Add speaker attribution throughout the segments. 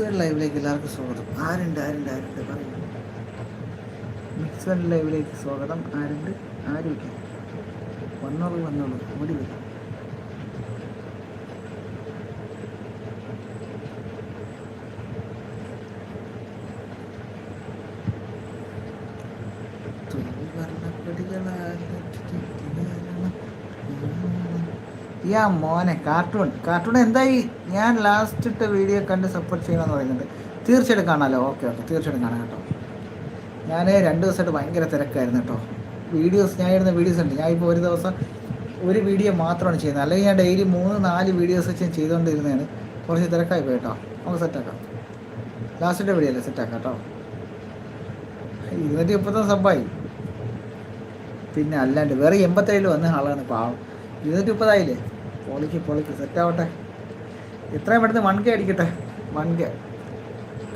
Speaker 1: Mix ലൈവിലേക്ക് എല്ലാവർക്കും സ്വാഗതം. ആരുണ്ട് ആരുണ്ട് ആരുണ്ട് പറയൂ. മിക്സ് ലൈവിലേക്ക് സ്വാഗതം. ആരുണ്ട്? ആരുമില്ല വന്നോളൂ വന്നോളൂ. ഓടി വരും. യാ മോനെ കാർട്ടൂൺ കാർട്ടൂൺ എന്തായി? ഞാൻ ലാസ്റ്റ് ഇട്ട വീഡിയോ കണ്ട് സപ്പോർട്ട് ചെയ്യണമെന്ന് പറയുന്നുണ്ട്. തീർച്ചയായിട്ടും കാണാമല്ലോ ഓക്കെ ഓക്കെ തീർച്ചയായിട്ടും കാണാം കേട്ടോ. ഞാൻ രണ്ട് ദിവസമായിട്ട് ഭയങ്കര തിരക്കായിരുന്നു കേട്ടോ. വീഡിയോസ് ഞാൻ ഇടുന്ന വീഡിയോസ് ഉണ്ട്. ഞാൻ ഇപ്പോൾ ഒരു ദിവസം ഒരു വീഡിയോ മാത്രമാണ് ചെയ്യുന്നത്. അല്ലെങ്കിൽ ഞാൻ ഡെയിലി മൂന്ന് നാല് വീഡിയോസ് വെച്ച് ഞാൻ ചെയ്തുകൊണ്ടിരുന്നതാണ്. കുറച്ച് തിരക്കായി പോയി കേട്ടോ. നമുക്ക് സെറ്റാക്കാം ലാസ്റ്റിന്റെ വീഡിയോ അല്ലേ? സെറ്റാക്കാം കേട്ടോ. ഇരുന്നൂറ്റി മുപ്പത്തൊന്ന് സബ്ബായി പിന്നെ അല്ലാണ്ട് വേറെ എൺപത്തേഴിൽ വന്ന ആളാണ് പാവം. ഇരുന്നൂറ്റി മുപ്പതായില്ലേ? പൊളിക്ക് പൊളിക്ക്. സെറ്റാവട്ടെ ഇത്രയും പെട്ടെന്ന് വൺ കെ അടിക്കട്ടെ. വൺ കെ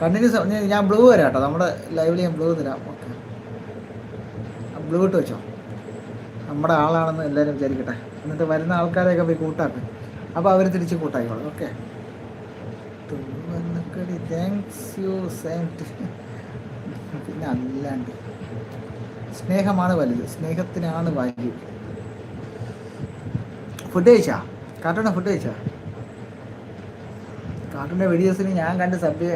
Speaker 1: കണ്ടിന്യൂസ് ഞാൻ ബ്ലൂ വരാം കേട്ടോ. നമ്മുടെ ലൈവിൽ ഞാൻ ബ്ലൂ തരാം. ഓക്കെ ബ്ലൂ ഇട്ട് വെച്ചോ. നമ്മുടെ ആളാണെന്ന് എല്ലാവരും വിചാരിക്കട്ടെ. എന്നിട്ട് വരുന്ന ആൾക്കാരെയൊക്കെ പോയി കൂട്ടാക്ക്. അപ്പോൾ അവർ തിരിച്ച് കൂട്ടായിക്കോളും. ഓക്കെ താങ്ക്സ് യു സെന്റ് പിന്നെ അല്ലാണ്ട്. സ്നേഹമാണ് വലുത്. സ്നേഹത്തിനാണ് വാല്യൂ ഫുഡ് കഴിച്ചാ? കാർട്ടൂണ ഫുഡ് കഴിച്ചാ? കാർട്ടൂണിന്റെ വീഡിയോസിന് ഞാൻ കണ്ട് സബ്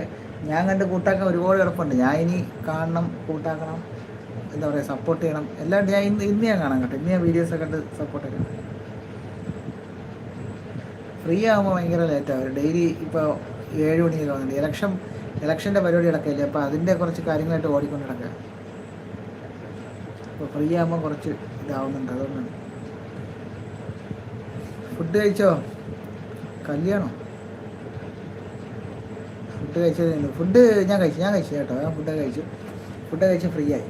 Speaker 1: ഞാൻ കണ്ട് കൂട്ടാക്കാൻ ഒരുപാട് എളുപ്പമുണ്ട്. ഞാൻ ഇനി കാണണം കൂട്ടാക്കണം എന്താ പറയുക സപ്പോർട്ട് ചെയ്യണം. എല്ലാം ഞാൻ ഇന്ന് ഇന്ന് ഞാൻ കാണാൻ കേട്ടോ. ഇന്ന് ഞാൻ വീഡിയോസൊക്കെ കണ്ട് സപ്പോർട്ട് ചെയ്യണം. ഫ്രീ ആകുമ്പോൾ ഭയങ്കര ലേറ്റാവും ഡെയിലി ഇപ്പോൾ ഏഴ് മണിക്ക് വന്നിട്ട് ഇലക്ഷൻ ഇലക്ഷന്റെ പരിപാടി നടക്കില്ലേ അപ്പോൾ അതിന്റെ കുറച്ച് കാര്യങ്ങളായിട്ട് ഓടിക്കൊണ്ട് നടക്കുക. അപ്പോൾ ഫ്രീ ആകുമ്പോൾ കുറച്ച് ഇതാവുന്നുണ്ട്. അതുകൊണ്ടാണ്. ഫുഡ് കഴിച്ചോ? കല്യാണോ. ഫുഡ് കഴിച്ചതേ ഫുഡ് ഞാൻ കഴിച്ചു ഞാൻ കഴിച്ചു കേട്ടോ. ഞാൻ ഫുഡ് കഴിച്ചു. ഫുഡ് കഴിച്ച് ഫ്രീ ആയി.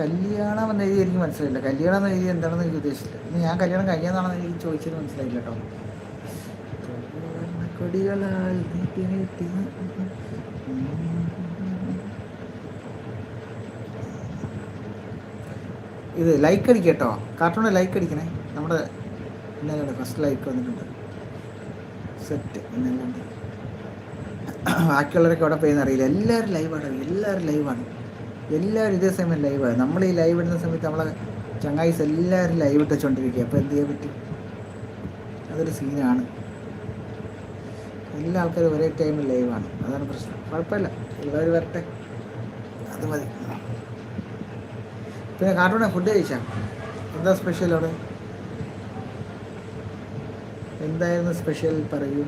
Speaker 1: കല്യാണം എന്ന രീതി എനിക്ക് മനസ്സിലായില്ല. കല്യാണം എന്ന രീതി എന്താണെന്ന് എനിക്ക് ഉദ്ദേശിച്ചില്ല. ഞാൻ കല്യാണം കഴിഞ്ഞതാണെന്ന് എനിക്ക് ചോദിച്ചത് മനസ്സിലായില്ല കേട്ടോ. കൊടികളാൽ നീട്ടി നീട്ടി ഇത് ലൈക്ക് അടിക്കുക കേട്ടോ കാർട്ടൂണിൽ ലൈക്ക് അടിക്കണേ. നമ്മുടെ ഇന്നലെ ഫസ്റ്റ് ലൈക്ക് വന്നിട്ടുണ്ട്. സെറ്റ് ഇന്നല്ലാണ്ട് ബാക്കിയുള്ളവരൊക്കെ അവിടെ പോയെന്ന് അറിയില്ല. എല്ലാവരും ലൈവാണ് എല്ലാവരും ലൈവാണ് എല്ലാവരും ഇതേ സമയം ലൈവാണ് നമ്മൾ ഈ ലൈവ് ഇടുന്ന സമയത്ത് നമ്മളെ ചങ്ങായിസ് എല്ലാവരും ലൈവ് ഇട്ടുകൊണ്ടിരിക്കുക അപ്പോൾ എന്ത് ചെയ്യാൻ പറ്റും? അതൊരു സീനാണ് എല്ലാ ആൾക്കാരും ഒരേ ടൈമിൽ ലൈവാണ് അതാണ് പ്രശ്നം. കുഴപ്പമില്ല. എല്ലാവരും വരട്ടെ. അത് മതി. പിന്നെ കാർട്ടൂണെ ഫുഡ് കഴിച്ചാ? എന്താ സ്പെഷ്യൽ അവിടെ? എന്തായിരുന്നു സ്പെഷ്യൽ പറയൂ.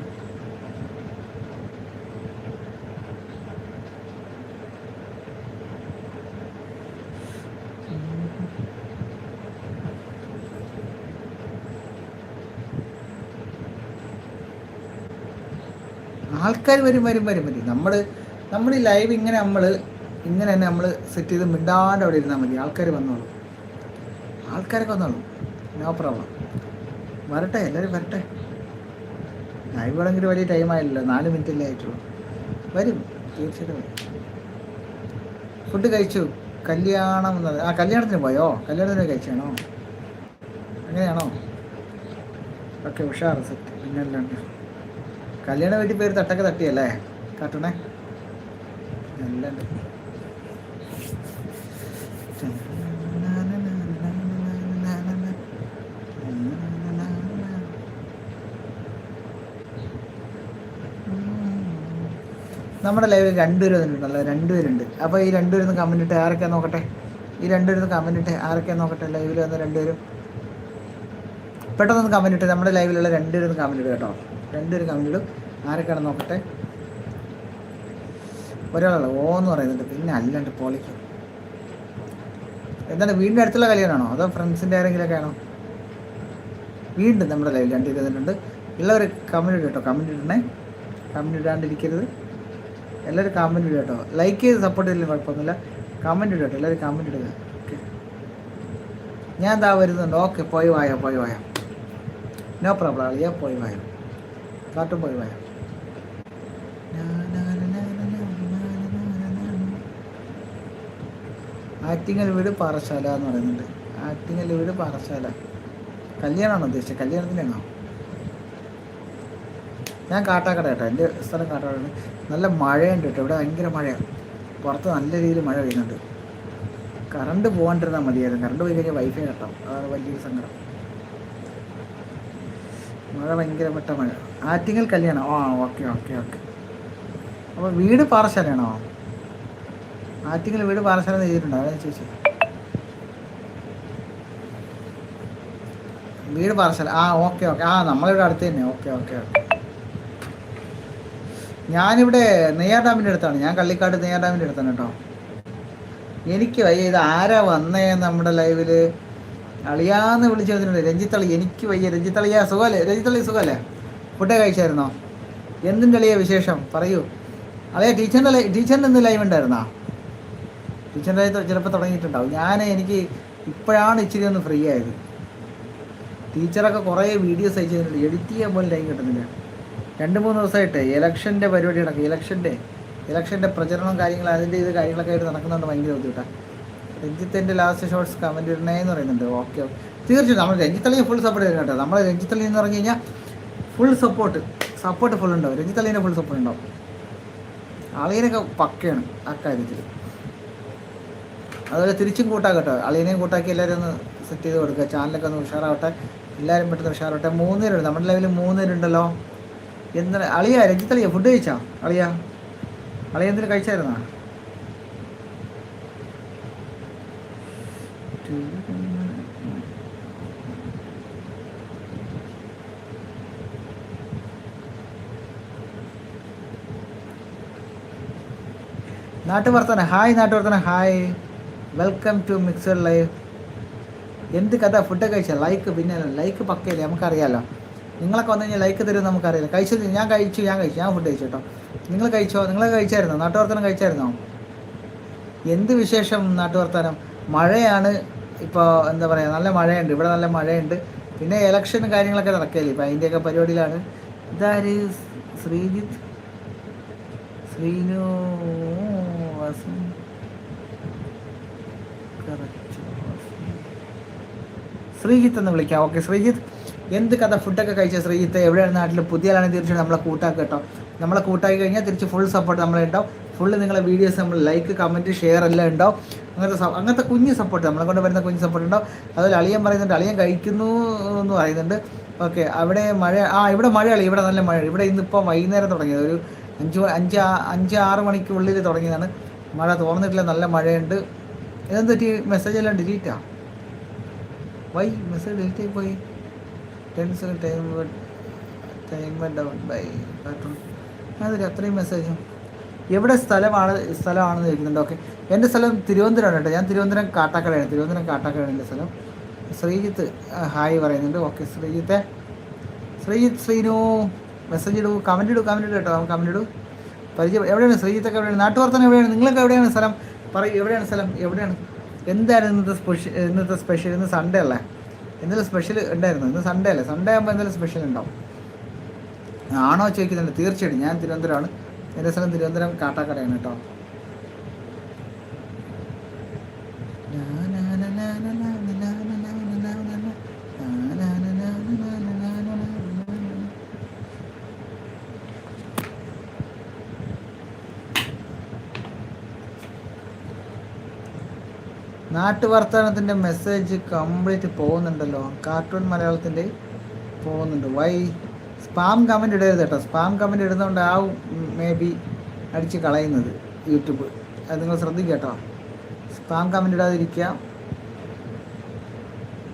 Speaker 1: ആൾക്കാർ വരും വരും വരും വരും. നമ്മൾ നമ്മൾ ഈ ലൈവ് ഇങ്ങനെ നമ്മൾ ഇങ്ങനെ തന്നെ നമ്മൾ സെറ്റ് ചെയ്ത് മിണ്ടാണ്ട് അവിടെ ഇരുന്നാൽ മതി. ആൾക്കാർ വന്നോളൂ. ആൾക്കാരൊക്കെ വന്നോളൂ. നോ പ്രോബ്ലം വരട്ടെ എല്ലാവരും വരട്ടെ. വേണമെങ്കിൽ വലിയ ടൈം നാല് മിനിറ്റ് അല്ലേ ആയിട്ടുള്ളൂ. വരും. തീർച്ചയായിട്ടും വരും. ഫുഡ് കഴിച്ചു. കല്യാണം എന്നത് ആ കല്യാണത്തിന് പോയോ? കല്യാണത്തിന് കഴിച്ചാണോ? അങ്ങനെയാണോ? ഓക്കെ ഉഷാർ സെറ്റ് പിന്നെ അല്ലാണ്ട്. കല്യാണ വീട്ടിൽ പേര് തട്ടൊക്കെ തട്ടിയല്ലേ? കാട്ടണേ അല്ലാണ്ട്. നമ്മുടെ ലൈവിൽ രണ്ടുപേരും വന്നിട്ടുണ്ടല്ലോ രണ്ടുപേരുണ്ട്. അപ്പോൾ ഈ രണ്ടുപേരും കമന്റ് ഇട്ട് ആരൊക്കെ നോക്കട്ടെ? ഈ രണ്ടുപേരും കമന്റ് ഇട്ട് ആരൊക്കെ നോക്കട്ടെ? ലൈവിൽ വന്ന രണ്ടുപേരും. പെട്ടെന്ന് കമന്റ് ഇട്ട് നമ്മുടെ ലൈവിലുള്ള രണ്ടുപേരും കമന്റ് കേട്ടോ. രണ്ടുപേരും കമന്റ് ഇടും ആരൊക്കെയാണ് നോക്കട്ടെ? ഒരാളല്ല ഓ എന്ന് പറയുന്നുണ്ട്. പിന്നെ അല്ലാണ്ട് പൊളിക്കും. എന്താണ് വീടിന്റെ അടുത്തുള്ള കല്യാണമാണോ അതോ ഫ്രണ്ട്സിന്റെ ആരെങ്കിലുമൊക്കെ ആണോ? വീണ്ടും നമ്മുടെ ലൈവിൽ രണ്ട് ഇരുന്നിട്ടുണ്ട് ഉള്ളവർ ഇടും കേട്ടോ കമന്റ് ഇടണേ കമന്റ് ഇടാണ്ടിരിക്കരുത് എല്ലാവരും കമന്റ് ഇടുക കേട്ടോ. ലൈക്ക് ചെയ്ത് സപ്പോർട്ട് ചെയ്തില്ല കുഴപ്പമൊന്നുമില്ല. കമന്റ് ഇടുക കേട്ടോ. എല്ലാവരും കമന്റ് ഇടുക. ഓക്കെ ഞാൻ എന്താ വരുന്നുണ്ട്. ഓക്കെ പോയി വായോ പോയി വായോ. നോ പ്രോബ്ലം അളിയ. പോയി വായോ. കാട്ടും പോയി വായോ. ആറ്റിങ്ങൽ വീട് പാറശാല എന്ന് പറയുന്നുണ്ട്. ആറ്റിങ്ങൽ വീട് പാറശാല. കല്യാണമാണോ ഉദ്ദേശിച്ചത്? കല്യാണത്തിനാണോ? ഞാൻ കാട്ടാക്കട കേട്ടോ. എന്റെ സ്ഥലം കാട്ടാക്കടയാണ് നല്ല മഴയുണ്ട് കേട്ടോ. ഇവിടെ ഭയങ്കര മഴയാണ് പുറത്ത് നല്ല രീതിയിൽ മഴ പെയ്യുന്നുണ്ട്. കറണ്ട് പോകാണ്ടിരുന്നാൽ മതിയായിരുന്നു. കറണ്ട് പോയി കഴിഞ്ഞാൽ വൈഫൈ കട്ടാം അതാണ് വലിയൊരു സങ്കടം. മഴ ഭയങ്കര പെട്ട മഴ. ആറ്റിങ്ങൽ കല്യാണം. ആ ഓക്കെ ഓക്കെ ഓക്കെ. അപ്പോൾ വീട് പാറശാലയാണോ ആറ്റിങ്ങൽ വീട് പാറശാല എന്ന് ചെയ്തിട്ടുണ്ടോ അതാ ചോദിച്ചു. വീട് പാറശാല ആ ഓക്കെ ഓക്കെ. ആ നമ്മളിവിടെ അടുത്ത് തന്നെ. Okay okay okay. ഞാനിവിടെ നെയ്യാർ ഡാമിന്റെ അടുത്താണ്. ഞാൻ കള്ളിക്കാട് നെയ്യാർ ഡാമിന്റെ അടുത്താണ് കേട്ടോ. എനിക്ക് വയ്യ ഇത് ആരാ വന്നേ നമ്മുടെ ലൈവിൽ അളിയാന്ന് വിളിച്ചു വന്നിട്ടുണ്ട് രഞ്ജിത്തളി എനിക്ക് വയ്യ. രഞ്ജിത്തളിയാ സുഖമല്ലേ രഞ്ജിത്തളി സുഖമല്ലേ ഫുഡ് കഴിച്ചായിരുന്നോ? എന്തിന്റെ അളിയ വിശേഷം? പറയൂ. അളിയ ടീച്ചറിന്റെ ടീച്ചറിന്റെ ഇന്ന് ലൈവ് ഉണ്ടായിരുന്നോ? ടീച്ചറിന്റെ ലൈവ് ചിലപ്പോൾ തുടങ്ങിയിട്ടുണ്ടാവും. ഞാൻ എനിക്ക് ഇപ്പോഴാണ് ഇച്ചിരി ഒന്ന് ഫ്രീ ആയത്. ടീച്ചറൊക്കെ കുറേ വീഡിയോസ് അയച്ചു എഡിറ്റ് ചെയ്യാൻ പോലും ലൈവ് കിട്ടുന്നില്ല. രണ്ട് മൂന്ന് ദിവസമായിട്ട് ഇലക്ഷന്റെ പരിപാടി നടക്കും. ഇലക്ഷന്റെ ഇലക്ഷന്റെ പ്രചരണം കാര്യങ്ങൾ അതിന്റെ ഇത് കാര്യങ്ങളൊക്കെ ആയിട്ട് നടക്കുന്നുണ്ട് ഭയങ്കര ബുദ്ധിമുട്ടാണ് രഞ്ജിത്തിന്റെ ലാസ്റ്റ് ഷോർട്സ് കമന്റ് ഇടണേ എന്ന് പറയുന്നുണ്ട് ഓക്കെ തീർച്ചയായും നമ്മൾ രഞ്ജിത്തളിയെ ഫുൾ സപ്പോർട്ട് ചെയ്യണം കേട്ടോ. നമ്മൾ രഞ്ജിത്തളി എന്ന് പറഞ്ഞു കഴിഞ്ഞാൽ ഫുൾ സപ്പോർട്ട് സപ്പോർട്ട് ഫുൾ ഉണ്ടാവും. രഞ്ജിത്തളീന്റെ ഫുൾ സപ്പോർട്ട് ഉണ്ടാവും. അളിയനൊക്കെ പക്കയാണ് ആ അക്കാര്യത്തിൽ അതുപോലെ തിരിച്ചും കൂട്ടാ കേട്ടോ. അളിയനെയും കൂട്ടാക്കി എല്ലാവരും ഒന്ന് സെറ്റ് ചെയ്ത് കൊടുക്കുക. ചാനലൊക്കെ ഒന്ന് ഉഷാറാവട്ടെ. എല്ലാവരും പെട്ടെന്ന് ഉഷാറാവട്ടെ. മൂന്ന് പേരുണ്ട് നമ്മുടെ ലെവലിൽ മൂന്ന് പേരുണ്ടല്ലോ എന്താണ് അളിയ രഞ്ജിത്തളിയ ഫുഡ് കഴിച്ചാ? അളിയ അളിയ എന്തിനു കഴിച്ചായിരുന്നാ? നാട്ടുവർത്തന hi നാട്ടുവർത്തന hi. Welcome to mixed life എന്ത് കഥ? ഫുഡൊക്കെ കഴിച്ചാൽ ലൈക്ക് പിന്നെ ലൈക്ക് പക്കയില്ലേ? നമുക്കറിയാലോ. നിങ്ങളൊക്കെ വന്നു കഴിഞ്ഞാൽ ലൈക്ക് തരും നമുക്കറിയില്ല. കഴിച്ചത് ഞാൻ കഴിച്ചു ഞാൻ കഴിച്ചു. ഞാൻ ഫുഡ് കഴിച്ചു കേട്ടോ. നിങ്ങൾ കഴിച്ചോ? നിങ്ങൾ കഴിച്ചായിരുന്നോ? നാട്ടുവർത്തനം കഴിച്ചായിരുന്നോ? എന്ത് വിശേഷം നാട്ടുവർത്തനം? മഴയാണ് ഇപ്പോൾ എന്താ പറയുക നല്ല മഴയുണ്ട്. ഇവിടെ നല്ല മഴയുണ്ട്. പിന്നെ ഇലക്ഷൻ കാര്യങ്ങളൊക്കെ നടക്കുകയല്ലേ ഇപ്പം? അതിന്റെയൊക്കെ പരിപാടിയിലാണ്. ഇതാര്? ശ്രീജിത്ത്? ശ്രീനു. ശ്രീജിത്ത് എന്ന് വിളിക്കാം. ഓക്കെ ശ്രീജിത്ത്. എന്ത് കഥ? ഫുഡൊക്കെ കഴിച്ച ശ്രീജിത്ത് എവിടെയാണ് നാട്ടിൽ പുതിയ ആളാണെങ്കിൽ തീർച്ചയായും നമ്മളെ കൂട്ടാക്കുക കേട്ടോ. നമ്മളെ കൂട്ടാക്കി കഴിഞ്ഞാൽ തിരിച്ച് ഫുൾ സപ്പോർട്ട് നമ്മളെ നമ്മളുണ്ടാവും ഫുള്ള് നിങ്ങളെ വീഡിയോസ് നമ്മൾ ലൈക്ക് കമന്റ് ഷെയർ എല്ലാം ഉണ്ടാവും. അങ്ങനത്തെ അങ്ങനത്തെ കുഞ്ഞ് സപ്പോർട്ട് നമ്മളെ കൊണ്ട് വരുന്ന കുഞ്ഞ് സപ്പോർട്ട് ഉണ്ടാവും. അതുപോലെ അളിയൻ പറയുന്നുണ്ട് അളിയൻ കഴിക്കുന്നു എന്ന് പറയുന്നുണ്ട്. ഓക്കെ അവിടെ മഴ ആ ഇവിടെ മഴയാണ് ഇവിടെ നല്ല മഴ ഇവിടെ ഇന്നിപ്പോൾ വൈകുന്നേരം തുടങ്ങിയത്. ഒരു അഞ്ച് അഞ്ച് അഞ്ച് ആറ് മണിക്കുള്ളിൽ തുടങ്ങിയതാണ്. മഴ തോന്നിട്ടില്ല നല്ല മഴയുണ്ട്. ഇതെന്ത് പറ്റി? മെസ്സേജ് എല്ലാം ഡിലീറ്റാ വൈ മെസ്സേജ് ഡിലീറ്റ് ആയി പോയി. Ten second time time down by cartoon അതിൽ അത്രയും മെസ്സേജും എവിടെ സ്ഥലമാണ് സ്ഥലമാണെന്ന് ചോദിക്കുന്നുണ്ട് ഓക്കെ. എന്റെ സ്ഥലം തിരുവനന്തപുരമാണ് കേട്ടോ. ഞാൻ തിരുവനന്തപുരം കാട്ടാക്കടയാണ്. തിരുവനന്തപുരം കാട്ടാക്കടയാണ് എന്റെ സ്ഥലം. ശ്രീജിത്ത് ഹായ് പറയുന്നുണ്ട്. ഓക്കെ ശ്രീജിത്തെ. ശ്രീജിത്ത് ശ്രീനു മെസ്സേജ് ഇടൂ. കമന്റ് ഇടൂ കമന്റ് ഇടൂ കേട്ടോ. നമുക്ക് കമന്റ് ഇടൂ. പരിചയം എവിടെയാണ് ശ്രീജിത്തൊക്കെ എവിടെയാണ്? നാട്ടുവർത്തനം എവിടെയാണ്? നിങ്ങളൊക്കെ എവിടെയാണ് സ്ഥലം? പറയൂ എവിടെയാണ് സ്ഥലം? എവിടെയാണ്? എന്തായിരുന്നു ഇന്നത്തെ സ്പെഷ്യൽ ഇന്നത്തെ സ്പെഷ്യൽ? ഇന്ന് സൺഡേ അല്ലേ? എന്തെങ്കിലും സ്പെഷ്യൽ ഉണ്ടായിരുന്നു. ഇന്ന് സൺഡേ അല്ലേ? സൺഡേ ആകുമ്പോൾ എന്തെങ്കിലും സ്പെഷ്യൽ ഉണ്ടാവും. ആണോ ചോദിക്കുന്നുണ്ട്. തീർച്ചയായിട്ടും. ഞാൻ തിരുവനന്തപുരമാണ്. എന്റെ സ്ഥലം തിരുവനന്തപുരം കാട്ടാക്കടയാണ് കേട്ടോ. നാട്ടുവർത്തമാനത്തിന്റെ മെസ്സേജ് കംപ്ലീറ്റ് പോകുന്നുണ്ടല്ലോ. കാർട്ടൂൺ മലയാളത്തിന്റെ പോകുന്നുണ്ട്. വൈ സ്പാം കമന്റ് ഇടരുത് കേട്ടോ. സ്പാം കമന്റ് ഇടുന്നതുകൊണ്ട് ആ മേ ബി അടിച്ച് കളയുന്നത് യൂട്യൂബ്. അത് നിങ്ങൾ ശ്രദ്ധിക്കുക കേട്ടോ. സ്പാം കമന്റ് ഇടാതിരിക്കുക.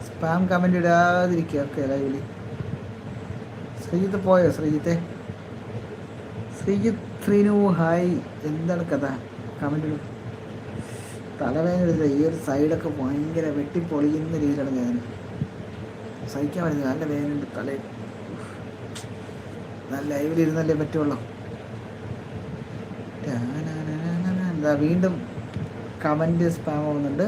Speaker 1: സ്പാം കമന്റ് ഇടാതിരിക്കുക. ഓക്കെ ലൈവിൽ ശ്രീജിത്ത് പോയോ? ശ്രീജിത്തെ? ശ്രീജിത്ത് ശ്രീനു ഹായ് എന്താണ് കഥ? കമന്റ് ഇടും. തലവേദന ഈ ഒരു സൈഡൊക്കെ ഭയങ്കര വെട്ടിപ്പൊളിയുന്ന രീതിയിലാണ് വേദന. സഹിക്കാൻ പറ്റുന്നത് നല്ല വേദനയുണ്ട്. തല നല്ല ലൈവിലിരുന്നല്ലേ പറ്റുള്ളൂ. എന്താ വീണ്ടും കമന്റ് സ്പാം ആവുന്നുണ്ട്.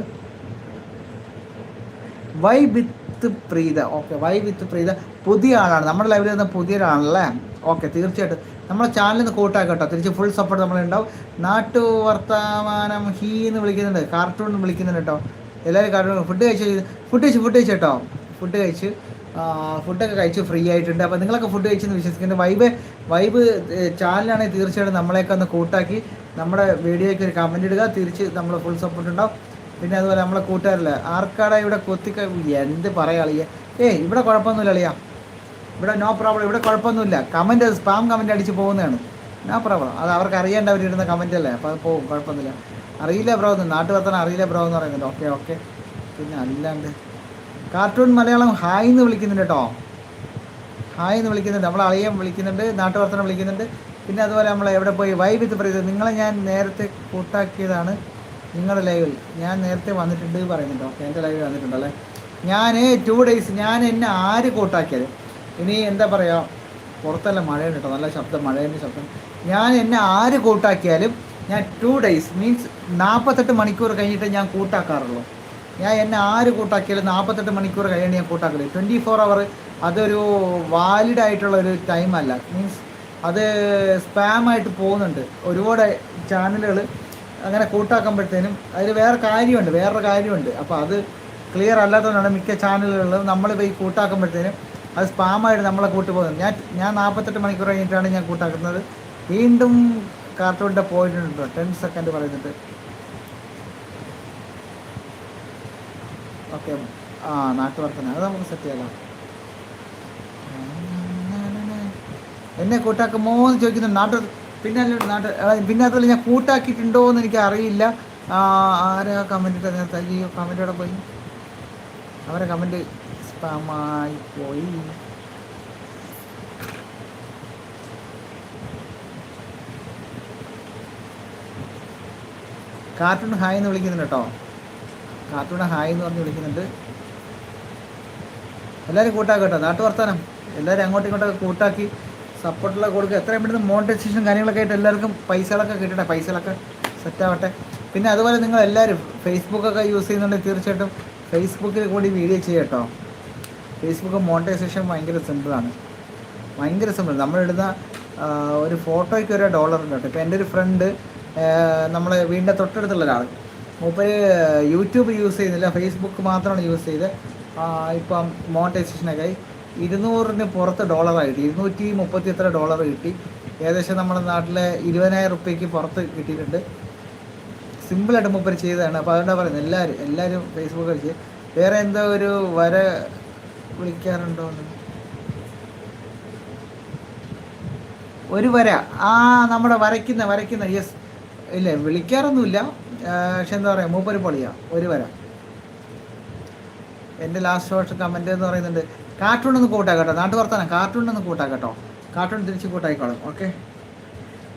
Speaker 1: Y with Preetha. Okay Y with Preetha. പുതിയ ആളാണ്. നമ്മുടെ ലൈവിൽ നിന്ന് പുതിയ ഒരാളല്ലേ ഓക്കെ തീർച്ചയായിട്ടും. നമ്മളെ ചാനലിൽ നിന്ന് കൂട്ടാക്കാം കേട്ടോ തിരിച്ച് ഫുൾ സപ്പോർട്ട് നമ്മളുണ്ടാവും. നാട്ടു വർത്തമാനം ഹീ എന്ന് വിളിക്കുന്നുണ്ട്. കാർട്ടൂൺ എന്ന് വിളിക്കുന്നുണ്ട് കേട്ടോ എല്ലാവരും കാർട്ടൂൺ ഫുഡ് കഴിച്ച് ഫുഡ് കഴിച്ച് ഫുഡ് കഴിച്ച് കേട്ടോ ഫുഡ് കഴിച്ച് ഫുഡൊക്കെ കഴിച്ച് ഫ്രീ ആയിട്ടുണ്ട്. അപ്പോൾ നിങ്ങളൊക്കെ ഫുഡ് കഴിച്ചെന്ന് വിശ്വസിക്കുന്നുണ്ട് വൈബ് വൈബ് ചാനലാണെങ്കിൽ തീർച്ചയായിട്ടും നമ്മളെയൊക്കെ ഒന്ന് കൂട്ടാക്കി നമ്മുടെ വീഡിയോയ്ക്ക് ഒരു കമന്റ് ഇടുക. തിരിച്ച് നമ്മൾ ഫുൾ സപ്പോർട്ട് ഉണ്ടാവും. പിന്നെ അതുപോലെ നമ്മളെ കൂട്ടുകാരില്ല ആർക്കാടാ ഇവിടെ കൊത്തിക്ക എന്ത് പറയാ അളിയ ഏയ് ഇവിടെ കുഴപ്പമൊന്നുമില്ല അളിയ ഇവിടെ നോ പ്രോബ്ലം ഇവിടെ കുഴപ്പമൊന്നുമില്ല. കമന്റ് സ്പാം കമന്റ് അടിച്ച് പോകുന്നതാണ്. നോ പ്രോബ്ലം അത് അവർക്ക് അറിയേണ്ട അവരിടുന്ന കമന്റ് അല്ലേ? അപ്പോൾ അത് പോകും. കുഴപ്പമൊന്നുമില്ല. അറിയില്ല ബ്രോ എന്ന്. നാട്ടു വർത്തനം അറിയില്ല ബ്രോ എന്ന് പറയുന്നുണ്ട്. ഓക്കെ ഓക്കെ പിന്നെ അല്ലാണ്ട്. കാർട്ടൂൺ മലയാളം ഹായ് എന്ന് വിളിക്കുന്നുണ്ട് കേട്ടോ. ഹായ് എന്ന് വിളിക്കുന്നുണ്ട്. നമ്മളെ അളിയം വിളിക്കുന്നുണ്ട്. നാട്ടുവർത്തനം വിളിക്കുന്നുണ്ട്. പിന്നെ അതുപോലെ നമ്മൾ എവിടെ പോയി? വൈബ് ഇത് പറയുന്നത് നിങ്ങളെ ഞാൻ നേരത്തെ കൂട്ടാക്കിയതാണ് നിങ്ങളുടെ ലൈവിൽ ഞാൻ നേരത്തെ വന്നിട്ടുണ്ട് പറയുന്നുണ്ട്. ഓക്കെ എന്റെ ലൈവിൽ വന്നിട്ടുണ്ടല്ലേ ഞാൻ ടു ഡേയ്സ് ഞാൻ എന്നെ ആര് കൂട്ടാക്കിയത്? ഇനി എന്താ പറയുക പുറത്തല്ല മഴയുണ്ട് കേട്ടോ നല്ല ശബ്ദം മഴേന്റെ ശബ്ദം. ഞാൻ എന്നെ ആര് കൂട്ടാക്കിയാലും ഞാൻ ടു ഡേയ്സ് മീൻസ് നാൽപ്പത്തെട്ട് മണിക്കൂർ കഴിഞ്ഞിട്ട് ഞാൻ കൂട്ടാക്കാറുള്ളൂ. ഞാൻ എന്നെ ആര് കൂട്ടാക്കിയാലും നാൽപ്പത്തെട്ട് മണിക്കൂർ കഴിയാണ് ഞാൻ കൂട്ടാക്കില്ല ട്വന്റി ഫോർ അവർ അതൊരു വാലിഡ് ആയിട്ടുള്ള ഒരു ടൈം അല്ല. മീൻസ് അത് സ്പാമായിട്ട് പോകുന്നുണ്ട്. ഒരുപാട് ചാനലുകൾ അങ്ങനെ കൂട്ടാക്കുമ്പോഴത്തേനും അതിൽ വേറെ കാര്യമുണ്ട് വേറൊരു കാര്യമുണ്ട്. അപ്പോൾ അത് ക്ലിയർ അല്ലാത്തതുകൊണ്ടാണ് മിക്ക ചാനലുകളിലും നമ്മളിപ്പോൾ ഈ കൂട്ടാക്കുമ്പോഴത്തേനും അത് സ്പാമായിട്ട് നമ്മളെ കൂട്ടി പോകുന്നത്. ഞാൻ ഞാൻ നാൽപ്പത്തെട്ട് മണിക്കൂർ കഴിഞ്ഞിട്ടാണ് ഞാൻ കൂട്ടാക്കുന്നത്. വീണ്ടും കാർട്ടൂണിന്റെ പോയിട്ടുണ്ട് ടെൻ സെക്കൻഡ് പറയുന്നുണ്ട് ഓക്കെ. ആ നാട്ടുവർത്തന അത് നമുക്ക് സെറ്റ് ചെയ്യാം എന്നെ കൂട്ടാക്കുമോ എന്ന് ചോദിക്കുന്നുണ്ട് നാട്ടു പിന്നെ നാട്ട് പിന്നെ അതുപോലെ ഞാൻ കൂട്ടാക്കിയിട്ടുണ്ടോ എന്ന് എനിക്ക് അറിയില്ല. ആരാ കമന്റ് നേരത്തെ അയ്യോ കമന്റോടെ പോയി? അവരെ കമന്റ് സ്പാമായി പോയി. കാർട്ടൂൺ ഹായ് എന്ന് വിളിക്കുന്നുണ്ട് കേട്ടോ. കാർട്ടൂൺ ഹായ് എന്ന് പറഞ്ഞ് വിളിക്കുന്നുണ്ട്. എല്ലാവരും കൂട്ടാക്കും കേട്ടോ. നാട്ടു വർത്താനം. എല്ലാവരും അങ്ങോട്ടും ഇങ്ങോട്ടൊക്കെ കൂട്ടാക്കി സപ്പോർട്ടുള്ള കൊടുക്കുക. എത്രയും പെട്ടെന്ന് മോണിറ്റൈസേഷൻ കാര്യങ്ങളൊക്കെ ആയിട്ട് എല്ലാവർക്കും പൈസകളൊക്കെ കിട്ടട്ടെ. പൈസകളൊക്കെ സെറ്റാവട്ടെ പിന്നെ അതുപോലെ നിങ്ങൾ എല്ലാവരും ഫേസ്ബുക്കൊക്കെ യൂസ് ചെയ്യുന്നുണ്ടെങ്കിൽ തീർച്ചയായിട്ടും ഫേസ്ബുക്കിൽ കൂടി വീഡിയോ ചെയ്യാം കേട്ടോ ഫേസ്ബുക്ക് മോണിറ്റൈസേഷൻ ഭയങ്കര സിമ്പിളാണ് ഭയങ്കര സിമ്പിൾ നമ്മളിടുന്ന ഒരു ഫോട്ടോയ്ക്ക് ഒരു ഡോളർ ഉണ്ട് കേട്ടോ. ഇപ്പോൾ എന്റെ ഒരു ഫ്രണ്ട് നമ്മളെ വീടിന്റെ തൊട്ടടുത്തുള്ള ഒരാൾ. മൂപ്പര് യൂട്യൂബ് യൂസ് ചെയ്യുന്നില്ല. ഫേസ്ബുക്ക് മാത്രമാണ് യൂസ് ചെയ്ത് ഇപ്പം മോണിറ്റൈസേഷനൊക്കെ ആയി. ഇരുന്നൂറിന് പുറത്ത് ഡോളറായിട്ട് ഇരുന്നൂറ്റി മുപ്പത്തി എത്ര ഡോളർ കിട്ടി. ഏകദേശം നമ്മുടെ നാട്ടിലെ ഇരുപതിനായിരം റുപ്യക്ക് പുറത്ത് കിട്ടിയിട്ടുണ്ട്. സിമ്പിളായിട്ട് മൂപ്പർ ചെയ്തതാണ്. അപ്പോൾ അതുകൊണ്ടാണ് പറയുന്നത് എല്ലാവരും എല്ലാവരും ഫേസ്ബുക്ക് കളിച്ച് വേറെ എന്തോ ഒരു വര വിളിക്കാറുണ്ടോ ഒരു വര. ആ നമ്മുടെ വരയ്ക്കുന്ന വരയ്ക്കുന്ന യെസ് ഇല്ല വിളിക്കാറൊന്നുമില്ല. പക്ഷെ എന്താ പറയുക മൂപ്പര് പൊളിയാ. ഒരു വര. എന്റെ ലാസ്റ്റ് വർഷം കമന്റ് എന്ന് പറയുന്നുണ്ട് കാർട്ടൂൺ ഒന്ന് കൂട്ടാക്കട്ടോ നാട്ടു വർത്താനം കാർട്ടൂൺ ഒന്ന് കൂട്ടാക്കട്ടോ കാർട്ടൂൺ തിരിച്ച് കൂട്ടായിക്കോളും. ഓക്കെ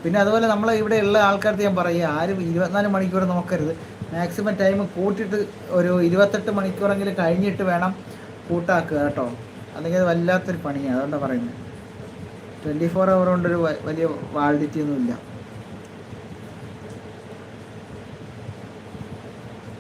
Speaker 1: പിന്നെ അതുപോലെ നമ്മൾ ഇവിടെ ഉള്ള ആൾക്കാർക്ക് ഞാൻ പറയുക ആരും ഇരുപത്തിനാല് മണിക്കൂർ നോക്കരുത്. മാക്സിമം ടൈം കൂട്ടിയിട്ട് ഒരു ഇരുപത്തെട്ട് മണിക്കൂറെങ്കിലും കഴിഞ്ഞിട്ട് വേണം കൂട്ടാക്കുക കേട്ടോ. അല്ലെങ്കിൽ അത് വല്ലാത്തൊരു പണിയാണ് അതുകൊണ്ടാണ് പറയുന്നത് ട്വന്റി ഫോർ അവർ കൊണ്ടൊരു വലിയ വാലിഡിറ്റി ഒന്നുമില്ല.